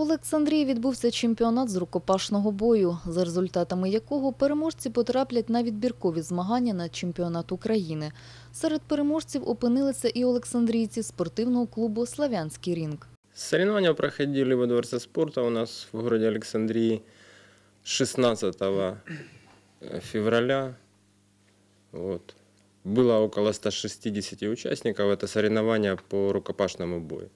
В Олександрії відбувся чемпіонат з рукопашного бою, за результатами якого переможці потраплять на відбіркові змагання на чемпіонат України. Серед переможців опинилися і олександрійці спортивного клубу Славянський рінг. Соревнования проходили во Дворце спорта у нас в городе Александрии 16 февраля. Вот. Было около 160 участников. Это соревнования по рукопашному бою.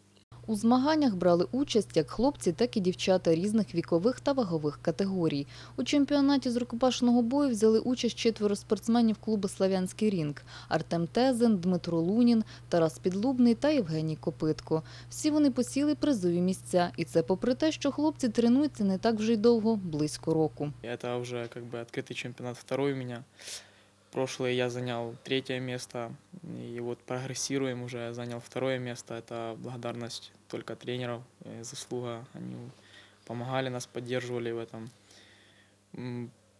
У змаганнях брали участь як хлопці, так і дівчата різних вікових та вагових категорій. У чемпіонаті з рукопашного бою взяли участь четверо спортсменів клубу Славянський рінг – Артем Тезен, Дмитро Лунін, Тарас Підлубний та Євгеній Копитко. Всі вони посіли призові місця. І це попри те, що хлопці тренуються не так вже й довго – близько року. Это уже как бы открытый чемпионат второй у меня. Прошлый я занял третье место, и вот прогрессируем уже, занял второе место. Это благодарность только тренеров, э, заслуга. Они помогали нас, поддерживали в этом.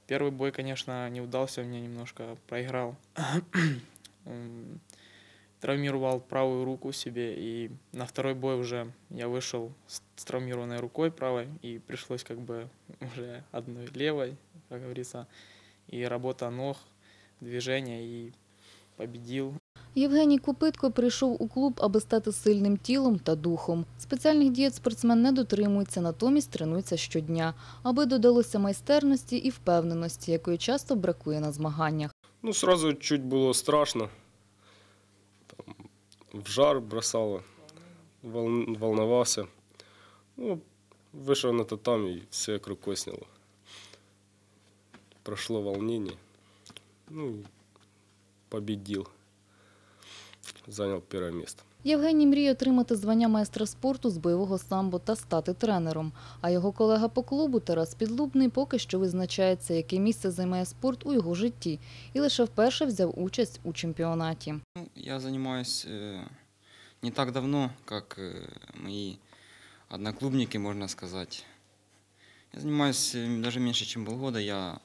Первый бой, конечно, не удался, мне немножко проиграл. Травмировал правую руку себе, и на второй бой уже я вышел с травмированной рукой правой, и пришлось как бы уже одной левой, как говорится, и работа ног, движение, и победил. Євгеній Копитко прийшов у клуб, аби стати сильним тілом та духом. Спеціальних дієт спортсмен не дотримується, натомість тренується щодня, аби додалося майстерності і впевненості, якої часто бракує на змаганнях. Ну, сразу чуть было страшно. Там, в жар бросало, вол- волновался. Ну, вышел на татами и все как рукой сняло. Прошло волнение Ну, и победил. Занял первое место. Євгеній мріє отримати звання майстра спорту з бойового самбо та стати тренером. А його колега по клубу Тарас Підлубний поки що визначається, яке місце займає спорт у його житті, і лише вперше взяв участь у чемпіонаті. Ну, Я занимаюсь э, не так давно, как э, мои одноклубники, можно сказать. Я занимаюсь э, даже меньше, чем полгода. Я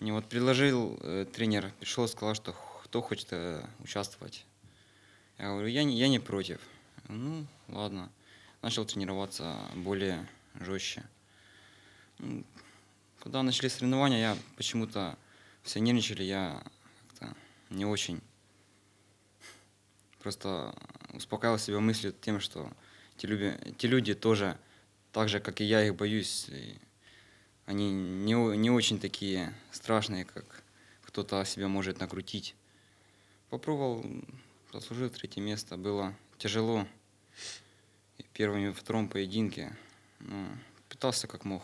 мне вот предложил э, тренер, пришел, сказал, что кто хочет э, участвовать. Я говорю, я не, я не против. Ну, ладно. Начал тренироваться более жестче. Ну, Когда начали соревнования, я почему-то все нервничали, я как-то не очень просто успокаивал себя мыслью тем, что те, люби- те люди тоже, так же, как и я, их боюсь. и они не, о- не очень такие страшные, как кто-то себя может накрутить. Попробовал, заслужил третье место. Было тяжело. И в первом и втором поединке. Но пытался как мог.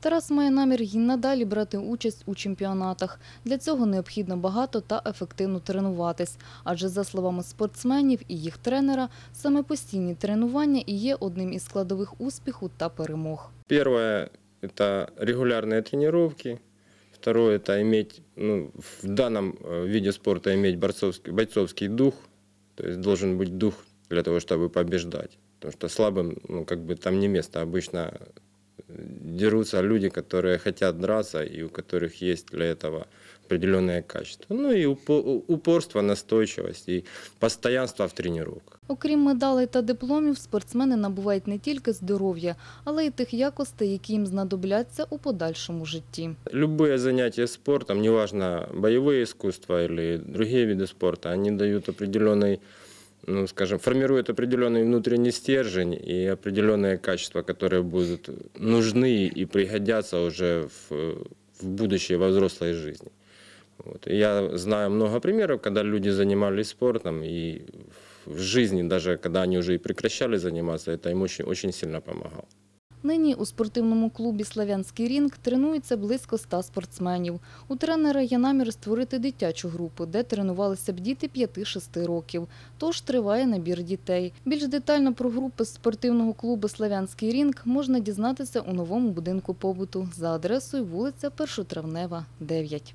Тарас має намір й надалі брати участь у чемпіонатах. Для цього необхідно багато та ефективно тренуватись. Адже, за словами спортсменів і їх тренера, саме постійні тренування і є одним із складових успіху та перемог. Первое – это регулярные тренировки. Второе – это иметь, ну, в данном э, виде спорта иметь борцовский, бойцовский дух. То есть должен быть дух для того, чтобы побеждать. Потому что слабым, ну, как бы там не место. Обычно дерутся люди, которые хотят драться и у которых есть для этого определенное качество. Ну и упо- упорство, настойчивость и постоянство в тренировках. Окрім медалей та дипломів, спортсмени набувають не тільки здоров'я, але й тих якостей, які їм знадобляться у подальшому житті. Любые занятия спортом, неважно, боевые искусства или другие виды спорта, они дают определенный, ну, скажем, формируют определенный внутренний стержень и определенные качества, которые будут нужны и пригодятся уже в, в будущее во взрослой жизни. Вот. И Я знаю много примеров, когда люди занимались спортом, и в жизни, даже когда они уже и прекращали заниматься, это им очень, очень сильно помогало. Нині у спортивному клубі «Славянський рінг» тренується близько ста спортсменів. У тренера є намір створити дитячу групу, де тренувалися б діти 5-6 років. Тож триває набір дітей. Більш детально про групи спортивного клубу «Славянський рінг» можна дізнатися у новому будинку побуту за адресою вулиця Першотравнева, 9.